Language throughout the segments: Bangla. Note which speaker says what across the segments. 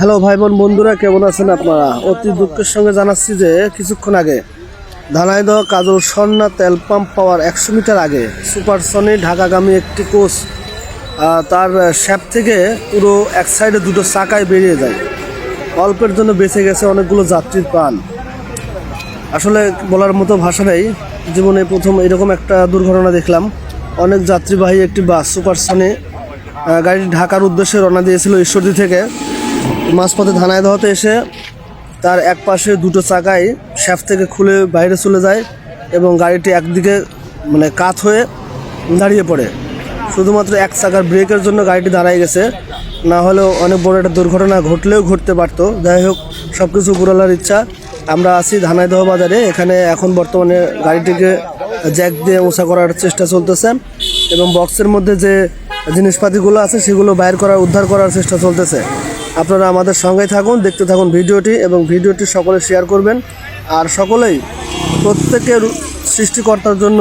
Speaker 1: হ্যালো ভাই বোন বন্ধুরা, কেমন আছেন আপনারা? অতি দুঃখের সঙ্গে জানাচ্ছি যে কিছুক্ষণ আগে ধানাইদহ কাজল সন্না তেল পাম্প পাওয়ার একশো মিটার আগে সুপারসনি ঢাকাগামী একটি কোচ তার শ্যাপ থেকে পুরো এক সাইডে দুটো চাকায় বেরিয়ে যায়। অল্পের জন্য বেঁচে গেছে অনেকগুলো যাত্রীর প্রাণ। আসলে বলার মতো ভাষা নেই। জীবনে প্রথম এরকম একটা দুর্ঘটনা দেখলাম। অনেক যাত্রীবাহী একটি বাস সুপারসনে গাড়ি ঢাকার উদ্দেশ্যে রওনা দিয়েছিল ঈশ্বরদী থেকে। মাঝপথে ধানায় দহতে এসে তার এক পাশে দুটো চাকাই শ্যাফ থেকে খুলে বাইরে চলে যায় এবং গাড়িটি একদিকে মানে কাত হয়ে দাঁড়িয়ে পড়ে। শুধুমাত্র এক চাকার ব্রেকের জন্য গাড়িটি দাঁড়ায় গেছে। না হলেও অনেক বড় একটা দুর্ঘটনা ঘটলেও ঘটতে পারতো। যাই হোক সব কিছু উপরওয়ালার ইচ্ছা। আমরা আছি ধানাইদহ বাজারে। এখানে এখন বর্তমানে গাড়িটিকে জ্যাক দিয়ে উঁচা করার চেষ্টা চলতেছে এবং বক্সের মধ্যে যে জিনিসপাতিগুলো আছে, সেগুলো বাইর করার, উদ্ধার করার চেষ্টা চলতেছে। আপনারা আমাদের সঙ্গে থাকুন, দেখতে থাকুন ভিডিওটি এবং ভিডিওটি সকলে শেয়ার করবেন। আর সকলেই প্রত্যেকের সৃষ্টিকর্তার জন্য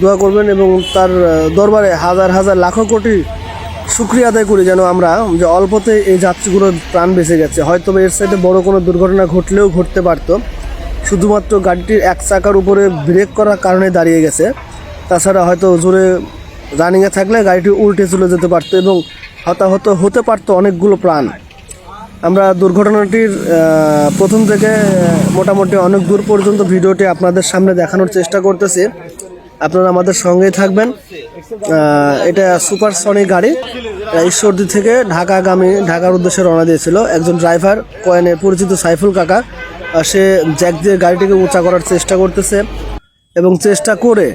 Speaker 1: দোয়া করবেন এবং তার দরবারে হাজার হাজার লাখো কোটি শুক্রিয়া আদায় করি যেন আমরা যে অল্পতে এই যাত্রীগুলোর প্রাণ বেঁচে গেছে। হয়তো এর সাইডে বড় কোনো দুর্ঘটনা ঘটলেও ঘটতে পারতো। শুধুমাত্র গাড়িটির এক চাকার উপরে ব্রেক করার কারণে দাঁড়িয়ে গেছে। তাছাড়া হয়তো জোরে রানিংয়ে থাকলে গাড়িটি উল্টে চলে যেতে পারতো এবং হতাহত হতে পারতো অনেকগুলো প্রাণ। আমরা দুর্ঘটনাটির প্রথম থেকে মোটামুটি অনেক দূর পর্যন্ত ভিডিওটি আপনাদের সামনে দেখানোর চেষ্টা করতেছি। আপনারা আমাদের সঙ্গেই থাকবেন। এটা সুপার সনি গাড়ি ঈশ্বরদী থেকে ঢাকাগামী, ঢাকার উদ্দেশ্যে রওনা দিয়েছিল। একজন ড্রাইভার, কয়েনে পরিচিত সাইফুল কাকা সে জ্যাক দিয়ে গাড়িটিকে উঁচা করার চেষ্টা করতেছে এবং চেষ্টা করে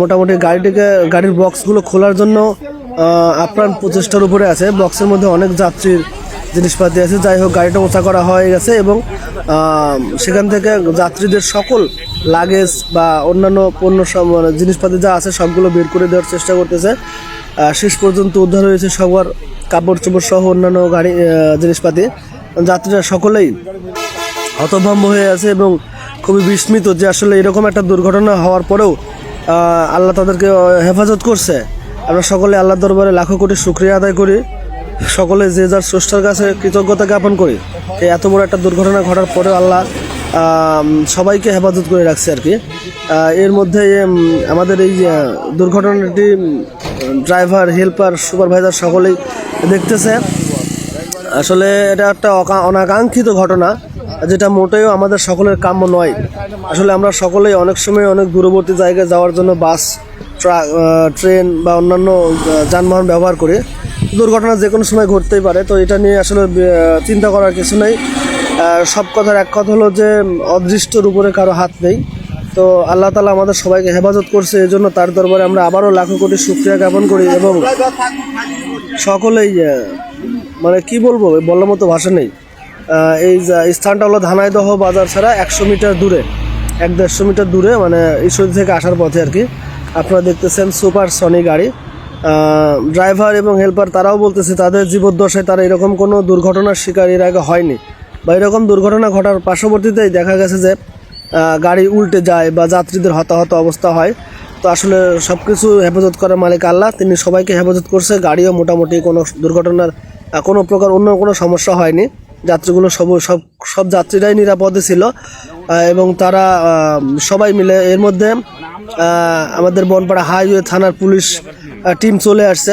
Speaker 1: মোটামুটি গাড়িটিকে, গাড়ির বক্সগুলো খোলার জন্য আপ্রাণ প্রচেষ্টার উপরে আছে। বক্সের মধ্যে অনেক যাত্রীর জিনিসপাতি আছে। যাই হোক, গাড়িটা উঁচা করা হয়ে গেছে এবং সেখান থেকে যাত্রীদের সকল লাগেজ বা অন্যান্য পণ্য মানে জিনিসপাতি যা আছে, সবগুলো বের করে দেওয়ার চেষ্টা করতেছে। শেষ পর্যন্ত উদ্ধার হয়েছে সবার কাপড় চোপড় সহ অন্যান্য গাড়ি জিনিসপাতি। যাত্রীরা সকলেই হতভম্ব হয়ে আছে এবং খুবই বিস্মিত যে আসলে এরকম একটা দুর্ঘটনা হওয়ার পরেও আল্লাহ তাদেরকে হেফাজত করছে। আমরা সকলে আল্লাহ দরবারে লাখো কোটি শুক্রিয়া আদায় করি। সকলে যে যার স্রষ্টার কাছে কৃতজ্ঞতা জ্ঞাপন করি। এই এত বড় একটা দুর্ঘটনা ঘটার পরেও আল্লাহ সবাইকে হেফাজত করে রাখছে আর কি। এর মধ্যে আমাদের এই দুর্ঘটনাটি ড্রাইভার, হেল্পার, সুপারভাইজার সকলেই দেখতেছে। আসলে এটা একটা অনাকাঙ্ক্ষিত ঘটনা, যেটা মোটেও আমাদের সকলের কাম্য নয়। আসলে আমরা সকলেই অনেক সময় অনেক দূরবর্তী জায়গায় যাওয়ার জন্য বাস ট্রাক ট্রেন বা অন্যান্য যানবাহন ব্যবহার করে দুর্ঘটনা যে কোনো সময় ঘটতেই পারে। তো এটা নিয়ে আসলে চিন্তা করার কিছু নেই। সব কথার এক কথা হলো যে অদৃষ্টর উপরে কারও হাত নেই। তো আল্লাহ তালা আমাদের সবাইকে হেফাজত করছে। এই জন্য তার দরবারে আমরা আবারও লাখো কোটি শুক্রিয়া জ্ঞাপন করি এবং সকলেই মানে কি বলব বলার মতো ভাষা নেই। এই স্থানটা হলো ধানাইদহ বাজার ছাড়া একশো মিটার দূরে, এক দেড়শো মিটার দূরে মানে ঈশ্বরী থেকে আসার পথে আর কি। আপনারা দেখতেছেন সুপার সনি গাড়ি। ড্রাইভার এবং হেল্পার তারাও বলতেছে তাদের জীবদ্দশায় তারা এরকম কোনো দুর্ঘটনার শিকার এর আগে হয়নি। বা এরকম দুর্ঘটনা ঘটার পার্শ্ববর্তীতেই দেখা গেছে যে গাড়ি উল্টে যায় বা যাত্রীদের হতাহত অবস্থা হয়। তো আসলে সব কিছু হেফাজত করার মালিক আল্লাহ, তিনি সবাইকে হেফাজত করছে। গাড়িও মোটামুটি কোনো দুর্ঘটনার কোনো প্রকার অন্য কোনো সমস্যা হয়নি। যাত্রীগুলো সব সব সব যাত্রীরাই নিরাপদে ছিল। এবং তারা সবাই মিলে এর মধ্যে আমাদের বনপাড়া হাইওয়ে থানার পুলিশ টিম চলে আসছে।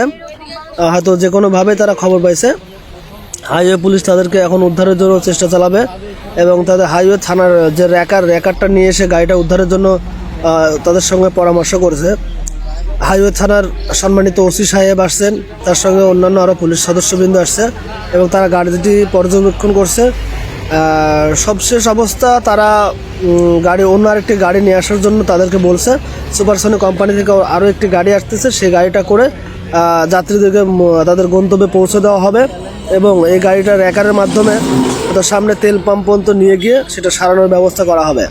Speaker 1: হয়তো যে কোনোভাবে তারা খবর পাইছে। হাইওয়ে পুলিশ তাদেরকে এখন উদ্ধারের জন্য চেষ্টা চালাবে এবং তাদের হাইওয়ে থানার যে র্যাকার, র্যাকারটা নিয়ে এসে গাড়িটা উদ্ধারের জন্য তাদের সঙ্গে পরামর্শ করেছে। হাইওয়ে থানার সম্মানিত ওসি সাহেব আসছেন। তার সঙ্গে অন্যান্য আরও পুলিশ সদস্যবৃন্দ আসছে এবং তারা গাড়িটি পর্যবেক্ষণ করছে। সবশেষ অবস্থা, তারা গাড়ি, অন্য আরেকটি গাড়ি নিয়ে আসার জন্য তাদেরকে বলছে সুপারসনি কোম্পানি থেকে আরও একটি গাড়ি আসতেছে, সেই গাড়িটা করে যাত্রীদেরকে তাদের গন্তব্যে পৌঁছে দেওয়া হবে এবং এই গাড়িটা র্যাকারের মাধ্যমে সামনে তেল পাম্প পর্যন্ত নিয়ে গিয়ে সেটা সারানোর ব্যবস্থা করা হবে।